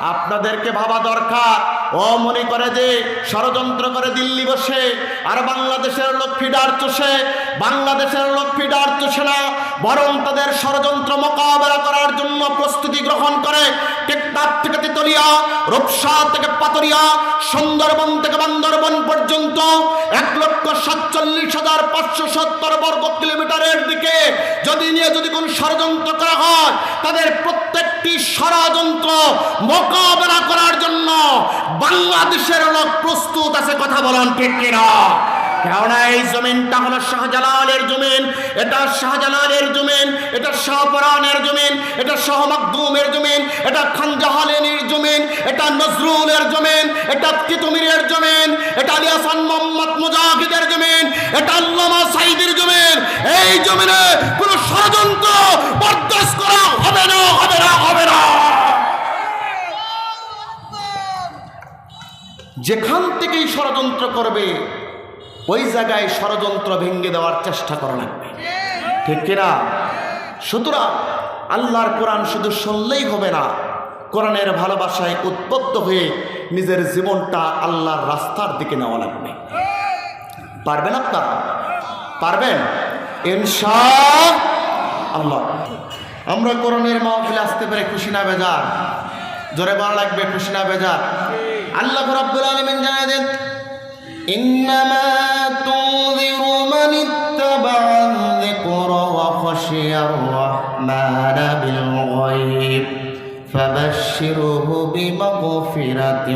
আপনাদেরকে ভাবা দরকার। ও মনে করে যে, ষড়যন্ত্র করে দিল্লি বসে, আর বাংলাদেশের লোক ফিডার চষে, বাংলাদেশের লোক ফিডার চষে না বরং তাদের ষড়যন্ত্র মোকাবেলা করার জন্য প্রস্তুতি গ্রহণ করে। টেকনাফ থেকে তেতলিয়া, রূপসা থেকে পাতরিয়া, সুন্দরবন থেকে বান্দরবন পর্যন্ত এক লক্ষ সাতচল্লিশ হাজার পাঁচশো সত্তর বর্গ কিলোমিটারের দিকে যদি নিয়ে যদি কোন ষড়যন্ত্র করা হয়, তাদের প্রত্যেকটি ষড়যন্ত্র মোকাবেলা করার জন্য বাংলাদেশের লোক প্রস্তুত আছে, কথা বলেন ঠিক কিনা? কেননা এই জমিনটা হলো শাহজালালের জমিন। এটা শাহজালালের জমিন, এটা শাহপরানের জমিন, এটা শাহ মাকদুমের জমিন, এটা খানজাহালের জমিন, এটা নজরুলের জমিন, এটা তিতুমিরের জমিন, এটা আলী হাসান মোহাম্মদ মুজাহিদের জমিন, এটা আল্লামা সাইদের জমিন। এই জমিনে কোনো ষড়যন্ত্র বরদাস্ত করা হবে না হবে না হবে না। যেখান থেকেই ষড়যন্ত্র করবে ওই জায়গায় ষড়যন্ত্র ভেঙে দেওয়ার চেষ্টা করা লাগবে। ঠিক কিনা? সুতরাং আল্লাহর কোরআন শুধু শুনলেই হবে না, কোরআনের ভালোবাসায় উদ্বুদ্ধ হয়ে নিজের জীবনটা আল্লাহর রাস্তার দিকে নেওয়া লাগবে। পারবেন আপনারা? পারবেন? ইনশা আল্লাহ আমরা কোরআনের মাহফিলে আসতে পেরে খুশি না, বেজার। জোরে বলা লাগবে, খুশি না, বেজার। আল্লাহ রাব্বুল আলামিন জানায় দেন, ইন্নামা وخشي الرحمن بالغيب فبشره بمغفرة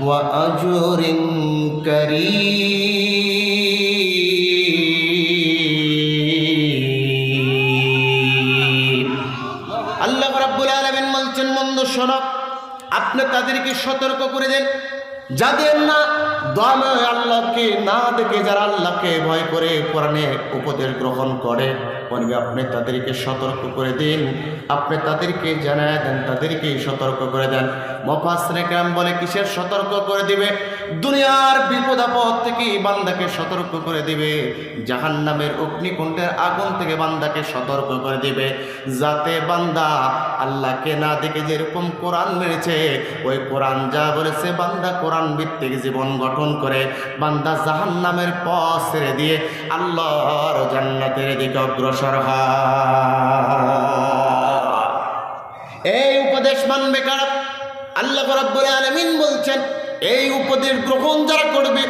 وأجر كريم আল্লাহ রাব্বুল আলামিন বলছেন বন্ধু শোনো আপনি তাদেরকে সতর্ক করে দেন যাদের না দমে আল্লাহকে না দেখে যারা আল্লাহকে ভয় করে কোরআনে উপদেশ গ্রহণ করে, বলবে, আপনি তাদেরকে সতর্ক করে দিন। আপনি তাদেরকে জানায় দেন, তাদেরকেই সতর্ক করে দেন। বলে, কিসের সতর্ক করে দিবে? দুনিয়ার থেকে বান্দাকে সতর্ক করে দিবে। জাহান নামের অগ্নিকুণ্ডের আগুন থেকে বান্দাকে সতর্ক করে দিবে। যাতে বান্দা আল্লাহকে না দেখে যেরকম কোরআন মেরেছে ওই কোরআন যা বলেছে, বান্দা কোরআন ভিত্তিক জীবন গঠন করে বান্দা জাহান নামের পথ দিয়ে আল্লাহর জান্নাতের দিকে অগ্রসর এই উপদেশ মানবে কারা? আল্লাহ রাব্বুল আলামিন বলছেন, এই উপদেশ গ্রহণ যারা করবে,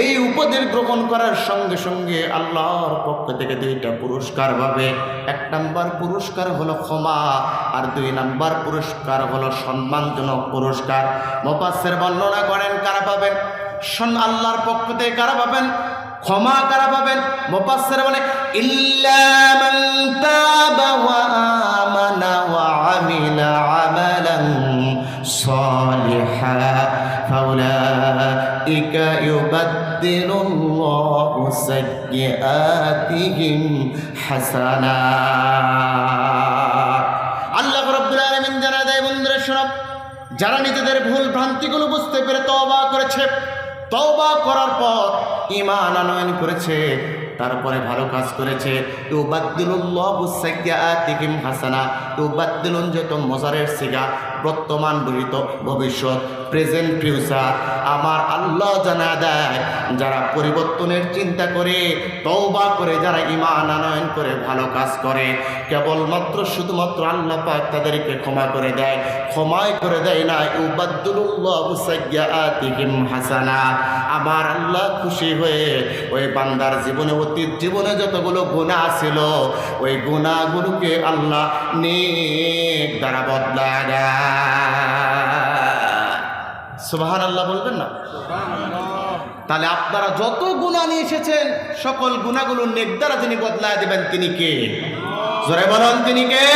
এই উপদেশ গ্রহণ করার সঙ্গে সঙ্গে আল্লাহর পক্ষ থেকে দুইটা পুরস্কার পাবে। এক নাম্বার পুরস্কার হলো ক্ষমা, আর দুই নাম্বার পুরস্কার হলো সম্মানজনক পুরস্কার। মোপাসের বর্ণনা করেন, কারা পাবেন? সন- আল্লাহর পক্ষ থেকে কারা পাবেন? ক্ষমা কারা পাবেন? মোপাসের বলে তাবা হাসানাত আল্লাহ যারা নিজেদের ভুল ভ্রান্তিগুলো বুঝতে পেরে তওবা করেছে তওবা করার পর ইমান আনয়ন করেছে, তারপরে ভালো কাজ করেছে। ইউবাদদিলুল্লাহু সাইয়্যাতিহিম হাসানা তো ইউবাদদিলুন যত মজারের সিগা বর্তমান বহিত ভবিষ্যৎ প্রেজেন্ট ফিউচার আমার আল্লাহ জানা দেয়। যারা পরিবর্তনের চিন্তা করে, তওবা করে, যারা ইমান আনয়ন করে, ভালো কাজ করে, কেবলমাত্র শুধুমাত্র আল্লাহ পাক তাদেরকে ক্ষমা করে দেয়। ক্ষমাই করে দেয় না ইউবাদুল্লাহু হাসানা। আমার আল্লাহ খুশি হয়ে, ওই বান্দার জীবনে, অতীত জীবনে যতগুলো গুনাহ ছিল, ওই গুনাহগুলোকে আল্লাহ নেক দ্বারা বদলা দেয়। সুবহান আল্লাহ বলবেন না? তাহলে আপনারা যত গুণা নিয়ে এসেছেন, সকল গুণাগুলো নেক দ্বারা যিনি বদলায় দেবেন তিনি কে? জোরে বলুন, তিনি কে?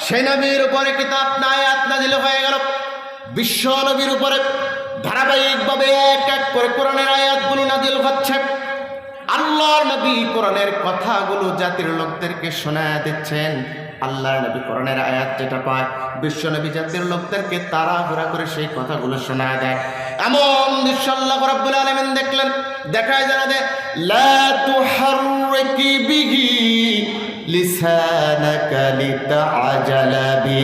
সেই নবীর উপরে কিতাব নায়াত নাজিল হয়ে গেল। বিশ্ব নবীর উপরে ধারাবাহিকভাবে এক এক করে কোরআনের আয়াতগুলো নাজিল হচ্ছে। আল্লাহর নবী কোরআনের কথাগুলো জাতির লোকদেরকে শোনা দিচ্ছেন। আল্লাহর নবী কোরআনের আয়াত যেটা পায়, বিশ্ব নবী জাতির লোকদেরকে তাড়াহুড়া করে সেই কথাগুলো শোনা দেয়। এমন বিশ্ব আল্লাহ রব্বুল আলমিন দেখলেন, দেখায় জানা দেয় বিহি লিসানাকা লিতাআজালা বি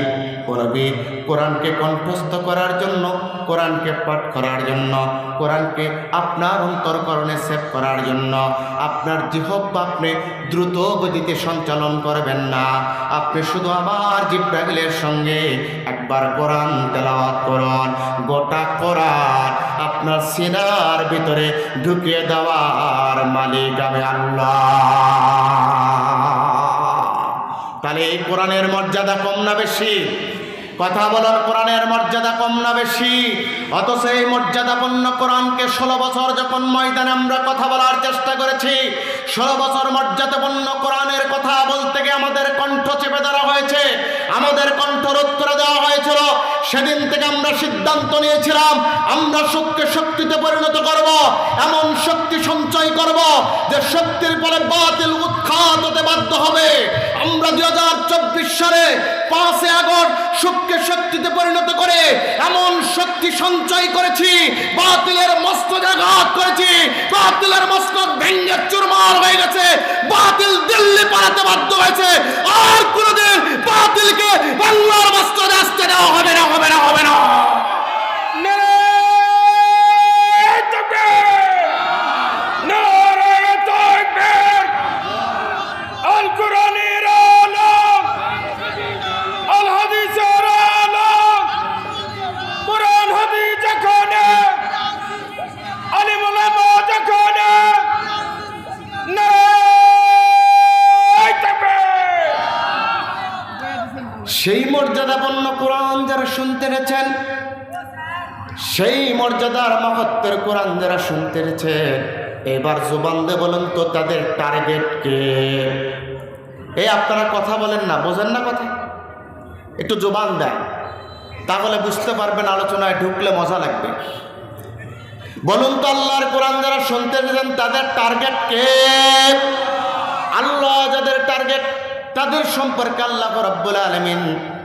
নবী কোরআনকে কণ্ঠস্থ করার জন্য, কোরআনকে পাঠ করার জন্য, কোরআনকে আপনার অন্তরকরণে সেভ করার জন্য। আপনার জিহব্বা আপনি দ্রুত গতিতে সঞ্চালন করবেন না। আপনি শুধু আমার জিব্রাহিলের সঙ্গে একবার কোরআন তেলাওয়াত করুন। গোটা কোরআন আপনার সিনার ভিতরে ঢুকিয়ে দেওয়ার মালিক আমি আল্লাহ। তাহলে এই কোরআনের মর্যাদা কম না বেশি? কথা বলার কোরআনের মর্যাদা কম না বেশি? অথচ এই মর্যাদাপূর্ণ কোরআনকে ষোলো বছর যখন ময়দানে আমরা কথা বলার চেষ্টা করেছি, ষোলো বছর মর্যাদাপূর্ণ কোরআনের কথা বলতে গিয়ে আমাদের কণ্ঠ চেপে ধরা হয়েছে, আমাদের কণ্ঠ রোধ করে দেওয়া হয়েছিল সেদিন থেকে আমরা সিদ্ধান্ত নিয়েছিলাম, আমরা শক্তিকে শক্তিতে পরিণত করব, এমন শক্তি সঞ্চয় করব যে শক্তির পরে বাতিল উৎখাত হতে বাধ্য হবে। আমরা দুই হাজার চব্বিশ সালে পাঁচে আগস্ট শক্তিকে শক্তিতে পরিণত করে এমন শক্তি সঞ্চয় করেছি, বাতিলের মস্তজাঘাত করেছি, বাতিলের মস্তক ভেঙ্গে চুরমার হয়ে গেছে, বাতিল দিল্লি পালাতে বাধ্য হয়েছে। আর কোনোদিন বাতিলকে বাংলার মস্তকে আসতে দেওয়া হবে না, হবে না হবে না। রেছেন সেই মর্যাদার মহত্বের কোরআন যারা শুনতে এবার জুবান দে বলেন তো তাদের টার্গেট কে? এই আপনারা কথা বলেন না, বোঝেন না কথা? একটু জোবান দেন, তাহলে বুঝতে পারবেন আলোচনায় ঢুকলে মজা লাগবে। বলুন তো আল্লাহর কোরআন যারা শুনতে চান তাদের টার্গেট কে? আল্লাহ যাদের টার্গেট, তাদের সম্পর্কে আল্লাহ রব্বুল আলমিন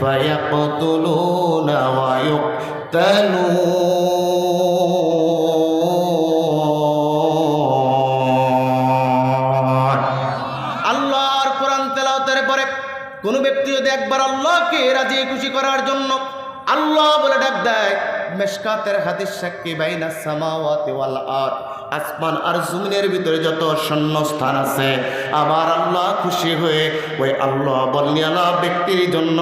فيقتلون ويقتلون আল্লাহর কোরআন তেলাওয়াতের পরে কোনো ব্যক্তি যদি একবার আল্লাহকে রাজি খুশি করার জন্য আল্লাহ বলে ডাক দেয় মেশকাতের হাদিস সাক্ষী বাইনা সামাওয়াতি ওয়াল আর আসমান আর জমিনের ভিতরে যত শূন্য স্থান আছে আমার আল্লাহ খুশি হয়ে ওই আল্লাহ বলিয়ালা ব্যক্তির জন্য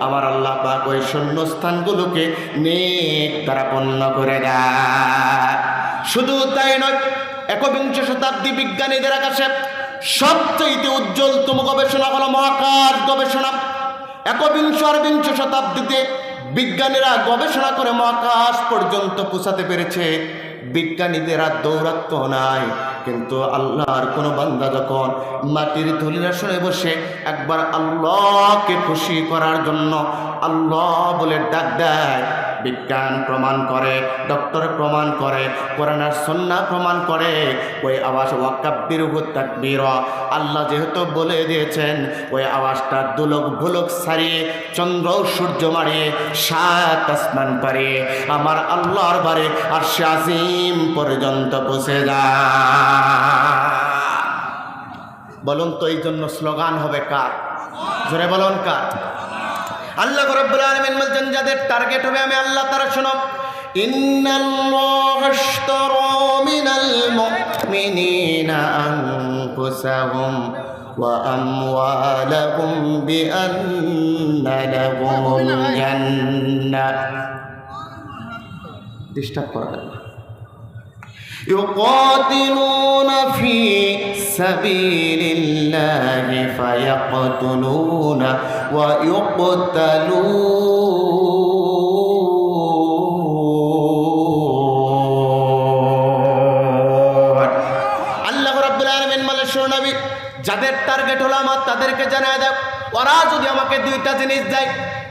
আমার আল্লাহ পাক ওই শূন্য স্থানগুলোকে নেক দ্বারা পণ্য করে দেয়। শুধু তাই নয়, একবিংশ শতাব্দী বিজ্ঞানীদের আকাশে সবচেয়ে উজ্জ্বলতম গবেষণা হলো মহাকাশ গবেষণা। একবিংশ আর বিংশ শতাব্দীতে বিজ্ঞানীরা গবেষণা করে মহাকাশ পর্যন্ত পৌঁছাতে পেরেছে। বিজ্ঞানীদের আর দৌরাত্ম নাই। কিন্তু আল্লাহর কোনো বান্দা যখন মাটির ধুলির আসনে বসে একবার আল্লাহকে খুশি করার জন্য আল্লাহ বলে ডাক দেয়, বিজ্ঞান প্রমাণ করে, ডক্টর প্রমাণ করে কোরআনার সন্না প্রমাণ করে। ওই আওয়াজ ওয়াকাব্বির তাকবীর। আল্লাহ যেহেতু বলে দিয়েছেন, ওই আওয়াজটা দুলক ভুলক সারিয়ে, চন্দ্র সূর্য মারিয়ে সাত আসমান পারিয়ে আমার আল্লাহর বারে আর সে আজিম পর্যন্ত বসে যায়। বলুন তো এই জন্য স্লোগান হবে কার? জোরে বলুন কার? আল্লাহ রব্বুল আলামিন বলছেন, যাদের টার্গেট হবে, আমি আল্লাহ তারা শোনো ইন্নাল্লাহা আশতারা মিনাল মুমিনিনা আনফুসাহুম ওয়া আমওয়ালাহুম বিআন্না লাহুমুল জান্নাহ ডিস্টার্ব করা যাবে না। يقاتلون في سبيل الله فيقتلون ويقتلون আল্লাহ রাব্বুল আলামিন বলে শোনো নবী যাদের টার্গেট হলো আমার তাদেরকে জানায় দাও ওরা যদি আমাকে দুইটা জিনিস দেয়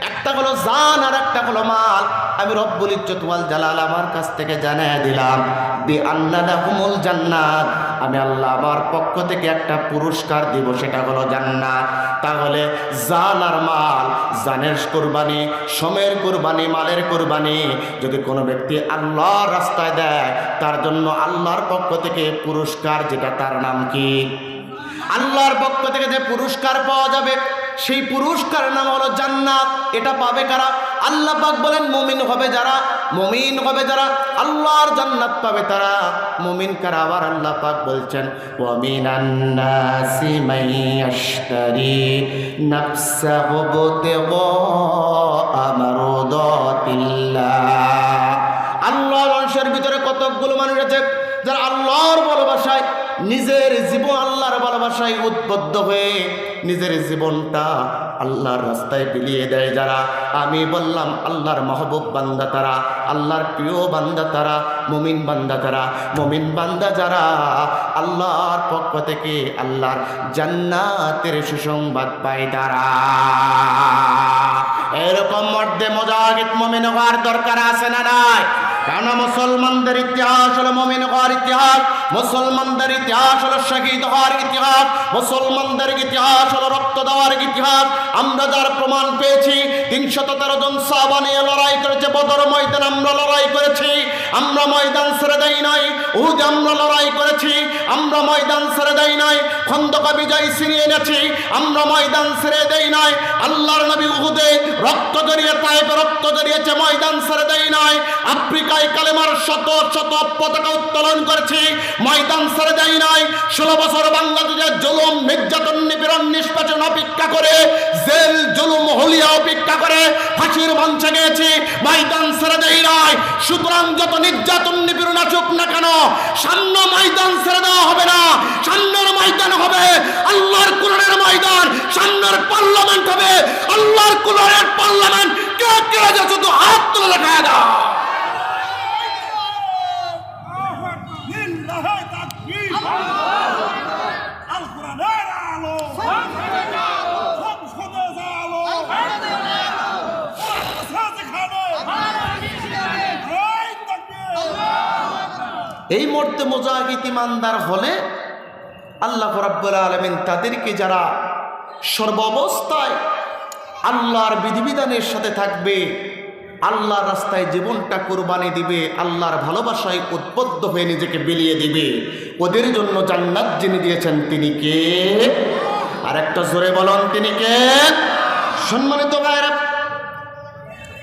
একটা হলো জান আর একটা হলো মাল আমি রব্বুল ইজ্জতুল জালাল আমার কাছ থেকে জানাই দিলাম বি আন্নালাহুমুল জান্নাত। আমি আল্লাহ আমার পক্ষ থেকে একটা পুরস্কার দিব, সেটা হলো জান্নাত। তাহলে জান আর মাল, জানের কোরবানি সমের কোরবানি, মালের কোরবানি, যদি কোনো ব্যক্তি আল্লাহর রাস্তায় দেয়, তার জন্য আল্লাহর পক্ষ থেকে পুরস্কার, যেটা তার নাম কি? আল্লাহর পক্ষ থেকে যে পুরস্কার পাওয়া যাবে সেই পুরস্কার নাম হলো জান্নাত। এটা পাবে কারা? আল্লাহ পাক বলেন, মুমিন হবে যারা? মুমিন হবে যারা? আল্লাহর জান্নাত পাবে তারা। মুমিন কারা? আবার আল্লাহ পাক বলছেন, ওয়ামিনান নাসি মাইয়াশতারি নাফসাহু বুতিগা আল্লাহর অংশের ভিতরে কতকগুলো মানুষ আছে যারা আল্লাহর ভালোবাসায় নিজের জীবন আল্লাহর ভালোবাসায় উদ্বুদ্ধ হয়ে নিজের জীবনটা আল্লাহর রাস্তায় বিলিয়ে দেয় যারা। আমি বললাম, আল্লাহর মাহবুব বান্দা তারা, আল্লাহর প্রিয় বান্দা তারা, মুমিন বান্দা তারা মুমিন বান্দা যারা, আল্লাহর পক্ষ থেকে আল্লাহর জান্নাতের সুসংবাদ পায় তারা। এরকম মধ্যে মজাগিত মমিন হওয়ার দরকার আছে না নাই? কেন মুসলমানদের ইতিহাস হলো মমিন হওয়ার ইতিহাস। মুসলমানদের ইতিহাস হলো শহীদ হওয়ার ইতিহাস, মুসলমানদের ইতিহাস হলো রক্ত দেওয়ার ইতিহাস। আমরা যার প্রমাণ পেয়েছি, তিনশত তেরো জন সাবা নিয়ে লড়াই করেছে, বদর ময়দান আমরা লড়াই করেছি। আমরা ময়দান ছেড়ে দেই নাই উদ আমরা লড়াই করেছি। আমরা ময়দান ছেড়ে দেই নাই, খন্দকা বিজয় ছিনিয়ে এনেছি। আমরা ময়দান ছেড়ে দেই নাই, আল্লাহর নবী উহুদে রক্ত জড়িয়ে তাইবে রক্ত জড়িয়েছে, ময়দান ছেড়ে দেই নাই। আফ্রিকায় কালেমার শত শত পতাকা উত্তোলন করেছি ময়দান ছেড়ে দেই নাই। ষোলো বছর বাংলাদেশের জুলুম, নির্যাতন, নিপীড়ন, নিষ্পাচন অপেক্ষা করে, জেল, জুলুম, হলিয়া অপেক্ষা করে, ফাঁসির মঞ্চে গিয়েছি, ময়দান ছেড়ে দেই নাই। সুতরাং যত নির্যাতন, নিপীড়ন আসুক না কেন, সামনে ময়দান ছেড়ে দেওয়া হবে না, সামনের ময়দান হবে আল্লাহর কুলরের ময়দান, সামনের পার্লামেন্ট হবে আল্লাহর কুলরের পার্লামেন্ট। কে কে শুধু হাত তুলে দেখা দাও লিল্লাহি তাকবীর আল কোরআনের আলো সংসদে আলো যেখানে এই তাকবীর এই মুহূর্তে মোজাহিদ ইমানদার হলে আল্লাহ রাব্বুল আলমিন তাদেরকে যারা সর্বাবস্থায় আল্লাহর বিধিবিধানের সাথে থাকবে, আল্লাহর রাস্তায় জীবনটা কোরবানি দিবে, আল্লাহর ভালোবাসায় উদ্বুদ্ধ হয়ে নিজেকে বিলিয়ে দিবে। ওদের জন্য জান্নাত যিনি দিয়েছেন তিনি কে? আর একটা জোরে বলন, তিনি কে? সম্মানিত ভাইরা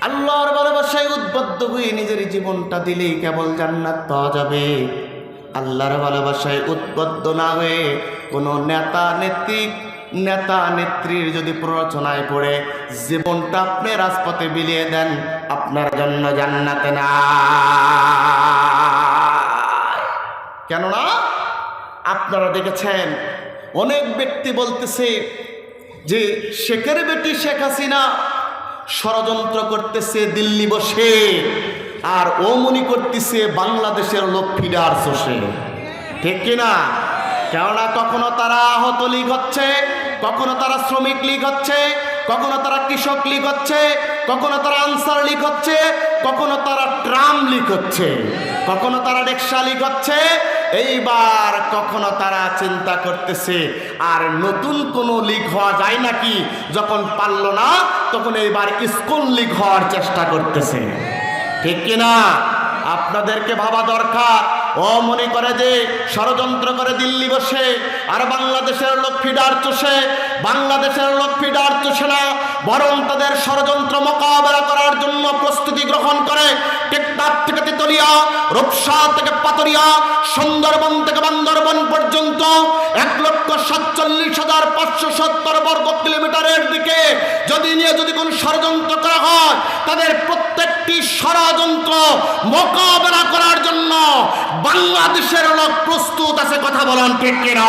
আল্লাহর ভালোবাসায় উদ্বুদ্ধ হয়ে নিজের জীবনটা দিলেই কেবল জান্নাত পাওয়া যাবে। আল্লাহর ভালোবাসায় উদ্বুদ্ধ না হয়ে কোনো নেতা, নেত্রী, নেতা, নেত্রীর যদি প্ররোচনায় পড়ে, জীবনটা আপনি রাজপথে বিলিয়ে দেন, আপনার জন্য জান্নাতে না কেননা, আপনারা দেখেছেন, অনেক ব্যক্তি বলতেছে যে শেখের বেটি শেখ হাসিনা ষড়যন্ত্র করতেছে দিল্লি বসে, আর ও মনি করতেছে বাংলাদেশের লোক ফিডার চষে। ঠিক কিনা কেননা কখনো তারা আহত লীগ হচ্ছে, কখনো তারা শ্রমিক লীগ হচ্ছে, কখনো তারা কৃষক লীগ হচ্ছে, কখনো তারা আনসার লীগ হচ্ছে, কখনো তারা ট্রাম লীগ হচ্ছে, কখনো তারা রিক্সা লীগ হচ্ছে এইবার কখনো তারা চিন্তা করতেছে, আর নতুন কোনো লীগ হওয়া যায় নাকি? যখন পারল না, তখন এইবার স্কুল লীগ হওয়ার চেষ্টা করতেছে। ঠিক কিনা? আপনাদেরকে ভাবা দরকার। ও মনে করে যে, ষড়যন্ত্র করে দিল্লি বসে, আর বাংলাদেশের লোক ফিডার চষে, বাংলাদেশের লোক ফিডার চষে না বরং তাদের ষড়যন্ত্র মোকাবেলা করার জন্য প্রস্তুতি গ্রহণ করে। টেকনাফ থেকে তেতলিয়া, রূপসা থেকে পাতরিয়া সুন্দরবন থেকে বান্দরবন পর্যন্ত এক লক্ষ সাতচল্লিশ হাজার পাঁচশো সত্তর বর্গ কিলোমিটারের দিকে যদি নিয়ে যদি কোনো ষড়যন্ত্র করা হয়, তাদের প্রত্যেকটি ষড়যন্ত্র মোকাবেলা করার জন্য বাংলাদেশের লোক প্রস্তুত আছে, কথা বলেন ঠিক কিনা?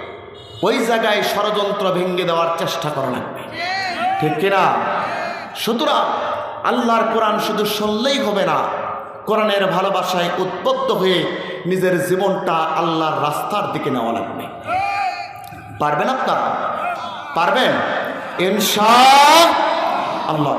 ওই জায়গায় ষড়যন্ত্র ভেঙে দেওয়ার চেষ্টা করা লাগবে। ঠিক কিনা? সুতরাং আল্লাহর কোরআন শুধু শুনলেই হবে না, কোরআনের ভালোবাসায় উদ্বুদ্ধ হয়ে নিজের জীবনটা আল্লাহর রাস্তার দিকে নেওয়া লাগবে। পারবেন আপনারা? পারবেন? ইনশা আল্লাহ।